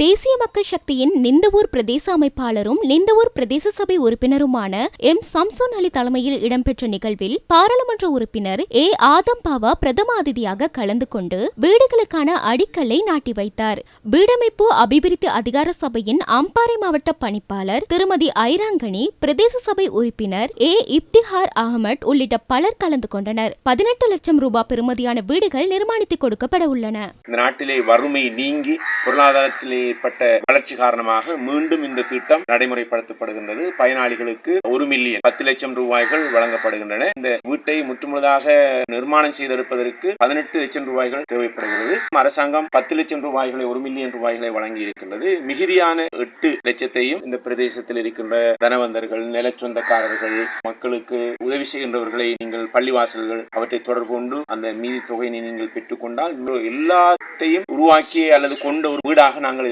தேசிய மக்கள் சக்தியின் நிந்தவூர் பிரதேச அமைப்பாளரும் நிந்தவூர் பிரதேச சபை உறுப்பினருமான எம் சம்சோன் அலி தலைமையில் இடம்பெற்ற நிகழ்வில் பாராளுமன்ற உறுப்பினர் ஏ ஆதம் பாவா பிரதம அதிதியாக கலந்து கொண்டு வீடுகளுக்கான அடிக்கல்லை நாட்டி வைத்தார். வீடமைப்பு அபிவிருத்தி அதிகார சபையின் அம்பாறை மாவட்ட பணிப்பாளர் திருமதி ஐராங்கனி பிரதேச சபை உறுப்பினர் ஏ இப்திஹார் அகமட் உள்ளிட்ட பலர் கலந்து கொண்டனர். பதினெட்டு லட்சம் ரூபாய் பெறுமதியான வீடுகள் நிர்மாணித்து கொடுக்கப்பட உள்ளன. நாட்டிலே வறுமை நீங்கி பொருளாதாரத்திலே ஏற்பட்ட வளர்ச்சி காரணமாக மீண்டும் இந்த திட்டம் நடைமுறைப்படுத்தப்படுகின்றது. பயனாளிகளுக்கு ஒரு மில்லியன் பத்து லட்சம் ரூபாய்கள் வழங்கப்படுகின்றன. இந்த வீட்டை முற்றுமுழுதாக நிர்மாணம் செய்தெடுப்பதற்கு பதினெட்டு லட்சம் ரூபாய்கள் தேவைப்படுகிறது. அரசாங்கம் பத்து லட்சம் ரூபாய்களை ஒரு மில்லியன் ரூபாய்களை வழங்கி இருக்கின்றது மிகுதியான எட்டு லட்சத்தையும் இந்த பிரதேசத்தில் இருக்கின்ற தனவந்தர்கள் நிலச்சொந்தக்காரர்கள் மக்களுக்கு உதவி செய்கின்றவர்களை நீங்கள் பள்ளிவாசல்கள் அவற்றை தொடர்பு கொண்டு அந்த மீதி தொகையினை நீங்கள் பெற்றுக்கொண்டால் எல்லாத்தையும் உருவாக்கி அல்லது கொண்ட ஒரு வீடாக நாங்கள்